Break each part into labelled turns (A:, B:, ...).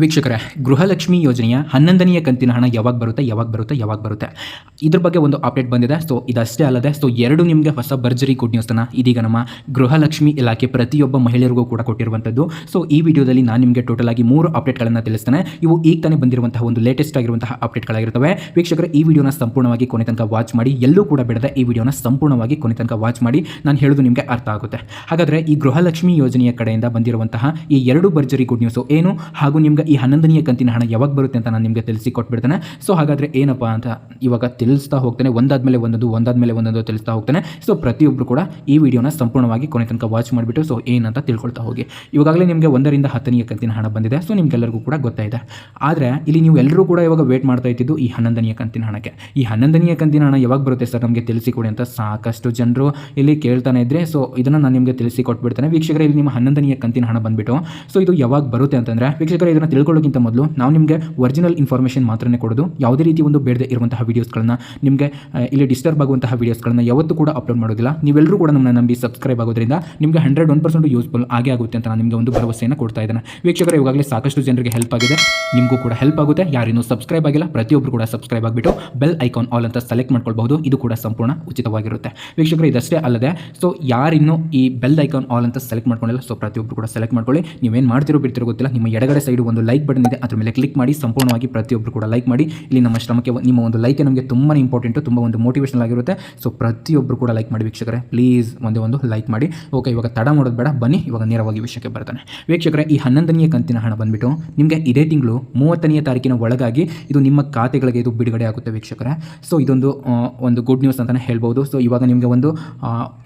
A: ವೀಕ್ಷಕರೇ, ಗೃಹಲಕ್ಷ್ಮಿ ಯೋಜನೆಯ ಹನ್ನೊಂದನೆಯ ಕಂತಿನ ಹಣ ಯಾವಾಗ ಬರುತ್ತೆ ಯಾವಾಗ ಬರುತ್ತೆ ಯಾವಾಗ ಬರುತ್ತೆ? ಇದ್ರ ಬಗ್ಗೆ ಒಂದು ಅಪ್ಡೇಟ್ ಬಂದಿದೆ. ಸೊ ಇದಷ್ಟೇ ಅಲ್ಲದೆ ಸೊ ಎರಡು ನಿಮಗೆ ಹೊಸ ಭರ್ಜರಿ ಗುಡ್ ನ್ಯೂಸನ್ನು ಇದೀಗ ನಮ್ಮ ಗೃಹಲಕ್ಷ್ಮಿ ಇಲಾಖೆ ಪ್ರತಿಯೊಬ್ಬ ಮಹಿಳೆಯರಿಗೂ ಕೂಡ ಕೊಟ್ಟಿರುವಂಥದ್ದು. ಸೊ ಈ ವಿಡಿಯೋದಲ್ಲಿ ನಾನು ನಿಮಗೆ ಟೋಟಲ್ ಆಗಿ ಮೂರು ಅಪ್ಡೇಟ್ಗಳನ್ನು ತಿಳಿಸ್ತೇನೆ. ಇವು ಈಗ ತಾನೇ ಬಂದಿರುವಂತಹ ಒಂದು ಲೇಟೆಸ್ಟ್ ಆಗಿರುವಂತಹ ಅಪ್ಡೇಟ್ಗಳಾಗಿರ್ತವೆ ವೀಕ್ಷಕರ, ಈ ವಿಡಿಯೋನ ಸಂಪೂರ್ಣವಾಗಿ ಕೊನೆ ತನಕ ವಾಚ್ ಮಾಡಿ, ಎಲ್ಲೂ ಕೂಡ ಬಿಡದೆ ಈ ವಿಡಿಯೋನ ಸಂಪೂರ್ಣವಾಗಿ ಕೊನೆ ತನಕ ವಾಚ್ ಮಾಡಿ, ನಾನು ಹೇಳೋದು ನಿಮಗೆ ಅರ್ಥ ಆಗುತ್ತೆ. ಹಾಗಾದರೆ ಈ ಗೃಹಲಕ್ಷ್ಮಿ ಯೋಜನೆಯ ಕಡೆಯಿಂದ ಬಂದಿರುವಂತಹ ಈ ಎರಡು ಭರ್ಜರಿ ಗುಡ್ ನ್ಯೂಸು ಏನು? ಹಾಗೂ ನಿಮ್ಗೆ ಈ ಹನ್ನೊಂದನೆಯ ಕಂತಿನ ಹಣ ಯಾವಾಗ ಬರುತ್ತೆ ಅಂತ ನಾನು ನಿಮಗೆ ತಿಳಿಸಿ ಕೊಟ್ಬಿಡ್ತೇನೆ ಸೊ ಹಾಗಾದರೆ ಏನಪ್ಪ ಅಂತ ಇವಾಗ ತಿಳಿಸ್ತಾ ಹೋಗ್ತೇನೆ. ಒಂದಾದ್ಮೇಲೆ ಒಂದೊಂದು ಒಂದಾದ್ಮೇಲೆ ಒಂದೊಂದು ತಿಳಿಸ್ತಾ ಹೋಗ್ತೇನೆ. ಸೊ ಪ್ರತಿಯೊಬ್ಬರು ಕೂಡ ಈ ವಿಡಿಯೋನ ಸಂಪೂರ್ಣವಾಗಿ ಕೊನೆ ತನಕ ವಾಚ್ ಮಾಡಿಬಿಟ್ಟು ಸೊ ಏನಂತ ತಿಳ್ಕೊಳ್ತಾ ಹೋಗಿ. ಇವಾಗಲೇ ನಿಮಗೆ ಒಂದರಿಂದ ಹತ್ತನೆಯ ಕಂತಿನ ಹಣ ಬಂದಿದೆ. ಸೊ ನಿಮಗೆಲ್ಲರಿಗೂ ಕೂಡ ಗೊತ್ತಾಯಿದೆ ಆದರೆ, ಇಲ್ಲಿ ನೀವು ಎಲ್ಲರೂ ಕೂಡ ಇವಾಗ ವೇಟ್ ಮಾಡ್ತಾ ಇದ್ದಿದ್ದು ಈ ಹನ್ನೊಂದನೆಯ ಕಂತಿನ ಹಣಕ್ಕೆ. ಈ ಹನ್ನೊಂದನೆಯ ಕಂತಿನ ಹಣ ಯಾವಾಗ ಬರುತ್ತೆ ಸರ್ ನಮಗೆ ತಿಳಿಸಿಕೊಡಿ ಅಂತ ಸಾಕಷ್ಟು ಜನರು ಇಲ್ಲಿ ಕೇಳ್ತಾನೆ ಇದ್ದರೆ ಸೊ ಇದನ್ನು ನಾನು ನಿಮಗೆ ತಿಳಿಸಿ ಕೊಟ್ಬಿಡ್ತೇನೆ ವೀಕ್ಷಕರೇ, ಇಲ್ಲಿ ನಿಮ್ಮ ಹನ್ನೊಂದನೆಯ ಕಂತಿನ ಹಣ ಬಂದುಬಿಟ್ಟು. ಸೊ ಇದು ಯಾವಾಗ ಬರುತ್ತೆ ಅಂತಂದರೆ, ವೀಕ್ಷಕರೇ, ಇದನ್ನು ತಿಳ್ಕೊಳ್ಳೋಕ್ಕಿಂತ ಮೊದಲು ನಾವು ನಿಮಗೆ ಒರಿಜಿನಲ್ ಇನ್ಫಾರ್ಮೇಷನ್ ಮಾತ್ರನೇ ಕೊಡೋದು. ಯಾವುದೇ ರೀತಿ ಒಂದು ಬೇಡದೆ ಇರುವಂತಹ ವೀಡಿಯೋಸ್ಗಳನ್ನ ನಿಮಗೆ ಇಲ್ಲಿ ಡಿಸ್ಟರ್ಬ್ ಆಗುವಂತಹ ವೀಡಿಯೋಸ್ಗಳನ್ನ ಯಾವತ್ತೂ ಕೂಡ ಅಪ್ಲೋಡ್ ಮಾಡೋದಿಲ್ಲ. ನೀವೆಲ್ಲರೂ ಕೂಡ ನಮ್ಮನ್ನು ನಂಬಿ ಸಬ್ಸ್ಕ್ರೈಬ್ ಆಗೋದ್ರಿಂದ ನಿಮಗೆ ಹಂಡ್ರೆಡ್ ಒನ್ ಪರ್ಸೆಂಟ್ ಯೂಸ್ಫುಲ್ ಆಗೇ ಆಗುತ್ತೆ ಅಂತ ನಾನು ನಿಮಗೆ ಒಂದು ಭರವಸೆಯನ್ನು ಕೊಡ್ತಾ ಇದ್ದೇನೆ. ವೀಕ್ಷಕರು, ಇವಾಗಲೇ ಸಾಕಷ್ಟು ಜನರಿಗೆ ಹೆಲ್ಪ್ ಆಗಿದೆ. ನಿಮಗೂ ಕೂಡ ಹೆಲ್ಪ್ ಆಗುತ್ತೆ. ಯಾರಿನ್ನೂ ಸಬ್ಸ್ಕ್ರೈಬ್ ಆಗಿಲ್ಲ ಪ್ರತಿಯೊಬ್ಬರು ಕೂಡ ಸಬ್ಸ್ಕ್ರೈಬ್ ಆಗಿಬಿಟ್ಟು ಬೆಲ್ ಐಕಾನ್ ಆಲ್ ಅಂತ ಸೆಲೆಕ್ಟ್ ಮಾಡ್ಕೊಳ್ಬಹುದು. ಇದು ಕೂಡ ಸಂಪೂರ್ಣ ಉಚಿತವಾಗಿರುತ್ತೆ. ವೀಕ್ಷಕರು, ಇದಷ್ಟೇ ಅಲ್ಲದೆ ಸೊ ಯಾರಿನ್ನೂ ಈ ಬೆಲ್ ಐಕಾನ್ ಆಲ್ ಅಂತ ಸೆಲೆಕ್ಟ್ ಮಾಡ್ಕೊಂಡಿಲ್ಲ ಸೊ ಪ್ರತಿಯೊಬ್ಬರು ಕೂಡ ಸೆಲೆಕ್ಟ್ ಮಾಡ್ಕೊಳ್ಳಿ. ನೀವೇನು ಮಾಡ್ತಿರೋ ಬಿಡ್ತಿರೋ ಗೊತ್ತಿಲ್ಲ. ನಿಮ್ಮ ಎಡಗಡೆ ಸೈಡ್ ಒಂದು ಲೈಕ್ ಬಟನ್ ಇದೆ. ಅದ್ರ ಮೇಲೆ ಕ್ಲಿಕ್ ಮಾಡಿ, ಸಂಪೂರ್ಣವಾಗಿ ಪ್ರತಿಯೊಬ್ಬರು ಕೂಡ ಲೈಕ್ ಮಾಡಿ. ಇಲ್ಲಿ ನಮ್ಮ ಶ್ರಮಕ್ಕೆ ನಿಮ್ಮ ಒಂದು ಲೈಕ್ ನಮಗೆ ತುಂಬಾ ಇಂಪಾರ್ಟೆಂಟು ತುಂಬ ಒಂದು ಮೋಟಿವೇಶನ್ ಆಗಿರುತ್ತೆ. ಸೊ ಪ್ರತಿಯೊಬ್ಬರು ಕೂಡ ಲೈಕ್ ಮಾಡಿ ವೀಕ್ಷಕರೇ. ಪ್ಲೀಸ್ ಒಂದೇ ಒಂದು ಲೈಕ್ ಮಾಡಿ. ಓಕೆ ಇವಾಗ ತಡ ಮಾಡೋದು ಬೇಡ. ಬನ್ನಿ, ಇವಾಗ ನೇರವಾಗಿ ವಿಷಯಕ್ಕೆ ಬರ್ತಾನೆ. ವೀಕ್ಷಕರೇ, ಈ ಹನ್ನೊಂದನೇ ಕಂತಿನ ಹಣ ಬಂದ್ಬಿಟ್ಟು ನಿಮಗೆ ಇದೇ ತಿಂಗಳು ಮೂವತ್ತನೆಯ ತಾರೀಕಿನ ಒಳಗಾಗಿ ಇದು ನಿಮ್ಮ ಖಾತೆಗಳಿಗೆ ಇದು ಬಿಡುಗಡೆ ಆಗುತ್ತೆ ವೀಕ್ಷಕರೇ. ಸೊ ಇದೊಂದು ಒಂದು ಗುಡ್ ನ್ಯೂಸ್ ಅಂತಲೇ ಹೇಳ್ಬೋದು. ಸೊ ಇವಾಗ ನಿಮಗೆ ಒಂದು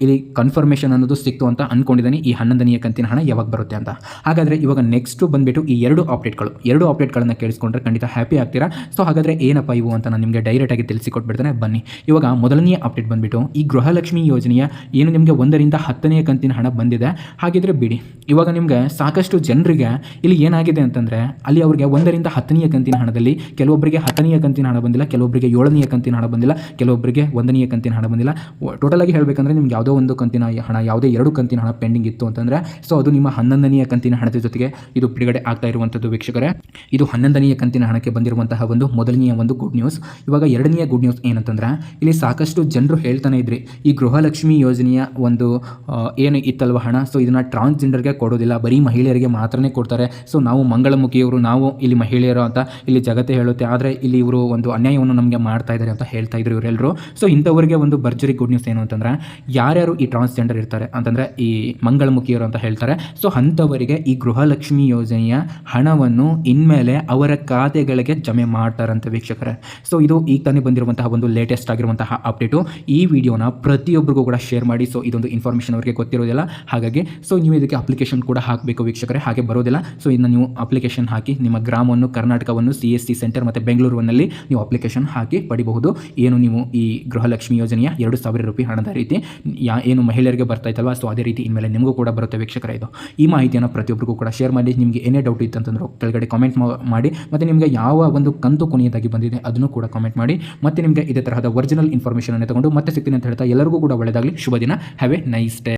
A: ಇಲ್ಲಿ ಕನ್ಫರ್ಮೇಷನ್ ಅನ್ನೋದು ಸಿಕ್ತು ಅಂತ ಅಂದ್ಕೊಂಡಿದ್ದೀನಿ ಈ ಹನ್ನೊಂದನೆಯ ಕಂತಿನ ಹಣ ಯಾವಾಗ ಬರುತ್ತೆ ಅಂತ. ಹಾಗಾದರೆ ಇವಾಗ ನೆಕ್ಸ್ಟು ಬಂದುಬಿಟ್ಟು ಈ ಎರಡು ಅಪ್ಡೇಟ್ಗಳು ಎರಡು ಅಪ್ಡೇಟ್ಗಳನ್ನು ಕೇಳಿಸ್ಕೊಂಡ್ರೆ ಖಂಡಿತ ಹ್ಯಾಪಿ ಆಗ್ತೀರಾ? ಸೊ ಹಾಗಾದರೆ ಏನಪ್ಪ ಇವು ಅಂತ ನಾನು ನಿಮಗೆ ಡೈರೆಕ್ಟಾಗಿ ತಿಳಿಸಿಕೊಟ್ಬಿಡ್ತೇನೆ. ಬನ್ನಿ. ಇವಾಗ ಮೊದಲನೆಯ ಅಪ್ಡೇಟ್ ಬಂದುಬಿಟ್ಟು ಈ ಗೃಹಲಕ್ಷ್ಮಿ ಯೋಜನೆಯ ಏನು ನಿಮಗೆ ಒಂದರಿಂದ ಹತ್ತನೆಯ ಕಂತಿನ ಹಣ ಬಂದಿದೆ. ಹಾಗಿದ್ರೆ ಬಿಡಿ. ಇವಾಗ ನಿಮಗೆ ಸಾಕಷ್ಟು ಜನರಿಗೆ ಇಲ್ಲಿ ಏನಾಗಿದೆ ಅಂತಂದರೆ ಅಲ್ಲಿ ಅವರಿಗೆ ಒಂದರಿಂದ ಹತ್ತನೆಯ ಕಂತಿನ ಹಣದಲ್ಲಿ ಕೆಲವೊಬ್ಬರಿಗೆ ಹತ್ತನೆಯ ಕಂತಿನ ಹಣ ಬಂದಿಲ್ಲ, ಕೆಲವೊಬ್ಬರಿಗೆ ಏಳನೆಯ ಕಂತಿನ ಹಣ ಬಂದಿಲ್ಲ, ಕೆಲವೊಬ್ಬರಿಗೆ ಒಂದನೆಯ ಕಂತಿನ ಹಣ ಬಂದಿಲ್ಲ. ಟೋಟಲ್ ಆಗಿ ಹೇಳಬೇಕಂದ್ರೆ ನಿಮ್ಗೆ ಯಾವುದೋ ಒಂದು ಕಂತಿನ ಹಣ, ಯಾವುದೇ ಎರಡು ಕಂತಿನ ಹಣ ಪೆಂಡಿಂಗ್ ಇತ್ತು ಅಂತಂದರೆ ಸೊ ಅದು ನಿಮ್ಮ ಹನ್ನೊಂದನೆಯ ಕಂತಿನ ಹಣದ ಜೊತೆಗೆ ಇದು ಬಿಡುಗಡೆ ಆಗ್ತಾ ಇರುವಂಥದ್ದು ವೀಕ್ಷಕರೇ. ಇದು ಹನ್ನೊಂದನೆಯ ಕಂತಿನ ಹಣಕ್ಕೆ ಬಂದಿರುವಂತಹ ಒಂದು ಮೊದಲನೆಯ ಒಂದು ಗುಡ್ ನ್ಯೂಸ್ ಇವಾಗ ಎರಡನೆಯ ಗುಡ್ ನ್ಯೂಸ್ ಏನಂತಂದ್ರೆ, ಇಲ್ಲಿ ಸಾಕಷ್ಟು ಜನರು ಹೇಳ್ತಾನೆ ಇದ್ರಿ, ಈ ಗೃಹಲಕ್ಷ್ಮಿ ಯೋಜನೆಯ ಒಂದು ಏನು ಇತ್ತಲ್ವ ಹಣ? ಸೊ ಇದನ್ನು ಟ್ರಾನ್ಸ್ಜೆಂಡರ್ಗೆ ಕೊಡೋದಿಲ್ಲ, ಬರೀ ಮಹಿಳೆಯರಿಗೆ ಮಾತ್ರನೇ ಕೊಡ್ತಾರೆ. ಸೊ ನಾವು ಮಂಗಳಮುಖಿಯವರು, ನಾವು ಇಲ್ಲಿ ಮಹಿಳೆಯರು ಅಂತ ಇಲ್ಲಿ ಜಗತ್ತೇ ಹೇಳುತ್ತೆ. ಆದರೆ ಇಲ್ಲಿ ಇವರು ಒಂದು ಅನ್ಯಾಯವನ್ನು ನಮಗೆ ಮಾಡ್ತಾ ಇದ್ದಾರೆ ಅಂತ ಹೇಳ್ತಾ ಇದ್ರು ಇವರೆಲ್ಲರೂ ಸೊ ಇಂಥವರಿಗೆ ಒಂದು ಭರ್ಜರಿ ಗುಡ್ ನ್ಯೂಸ್ ಏನು ಅಂತಂದ್ರೆ, ಯಾರ್ಯಾರು ಈ ಟ್ರಾನ್ಸ್ಜೆಂಡರ್ ಇರ್ತಾರೆ ಅಂತಂದರೆ ಈ ಮಂಗಳಮುಖಿಯರು ಅಂತ ಹೇಳ್ತಾರೆ. ಸೊ ಅಂಥವರಿಗೆ ಈ ಗೃಹಲಕ್ಷ್ಮಿ ಯೋಜನೆಯ ಹಣವನ್ನು ಇನ್ಮೇಲೆ ಅವರ ಖಾತೆಗಳಿಗೆ ಜಮೆ ಮಾಡ್ತಾರಂತೆ ವೀಕ್ಷಕರೇ. ಸೊ ಇದು ಈಗ ತಾನೇ ಬಂದಿರುವಂತಹ ಒಂದು ಲೇಟೆಸ್ಟ್ ಆಗಿರುವಂತಹ ಅಪ್ಡೇಟು ಈ ವಿಡಿಯೋನ ಪ್ರತಿಯೊಬ್ಬರಿಗೂ ಕೂಡ ಶೇರ್ ಮಾಡಿ. ಸೊ ಇದೊಂದು ಇನ್ಫಾರ್ಮೇಷನ್ ಅವರಿಗೆ ಗೊತ್ತಿರೋದಿಲ್ಲ. ಹಾಗಾಗಿ ಸೊ ನೀವು ಇದಕ್ಕೆ ಅಪ್ಲಿಕೇಶನ್ ಕೂಡ ಹಾಕಬೇಕು ವೀಕ್ಷಕರೇ. ಹಾಗೆ ಬರೋದಿಲ್ಲ. ಸೊ ಇನ್ನು ನೀವು ಅಪ್ಲಿಕೇಶನ್ ಹಾಕಿ ನಿಮ್ಮ ಗ್ರಾಮವನ್ನು, ಕರ್ನಾಟಕವನ್ನು ಸಿ ಎಸ್ ಸಿ ಸೆಂಟರ್ ಮತ್ತು ಬೆಂಗಳೂರಿನಲ್ಲಿ ನೀವು ಅಪ್ಲಿಕೇಶನ್ ಹಾಕಿ ಪಡಿಬಹುದು. ಏನು ನೀವು ಈ ಗೃಹಲಕ್ಷ್ಮಿ ಯೋಜನೆಯ ಎರಡು ಸಾವಿರ ರೂಪಾಯಿ ಹಣದ ರೀತಿ ಯಾ ಏನು ಮಹಿಳೆಯರಿಗೆ ಬರ್ತಾ ಇತ್ತಲ್ವ? ಸೊ ಅದೇ ರೀತಿ ಇನ್ಮೇಲೆ ನಿಮಗೂ ಕೂಡ ಬರುತ್ತೆ ವೀಕ್ಷಕರ ಇದು. ಈ ಮಾಹಿತಿಯನ್ನು ಪ್ರತಿಯೊಬ್ಬರಿಗೂ ಕೂಡ ಶೇರ್ ಮಾಡಿ. ನಿಮಗೆ ಏನೇ ಡೌಟ್ ಇತ್ತು ಅಂತಂದ್ರೆ ಕೆಳಗಡೆ ಕಾಮೆಂಟ್ ಮಾಡಿ. ಮತ್ತು ನಿಮಗೆ ಯಾವ ಒಂದು ಕಂತು ಕೊನೆಯದಾಗಿ ಬಂದಿದೆ ಅದನ್ನು ಕೂಡ ಕಾಮೆಂಟ್ ಮಾಡಿ. ಮತ್ತು ನಿಮಗೆ ಇದೇ ತರಹದ ಒರಿಜಿನಲ್ ಇನ್ಫಾರ್ಮೇಷನನ್ನು ತಗೊಂಡು ಮತ್ತೆ ಸಿಗ್ತೀನಿ ಅಂತ ಹೇಳ್ತಾ ಎಲ್ಲರಿಗೂ ಕೂಡ ಒಳ್ಳೆಯದಾಗಲಿ. ಶುಭ ದಿನ. Have A nice day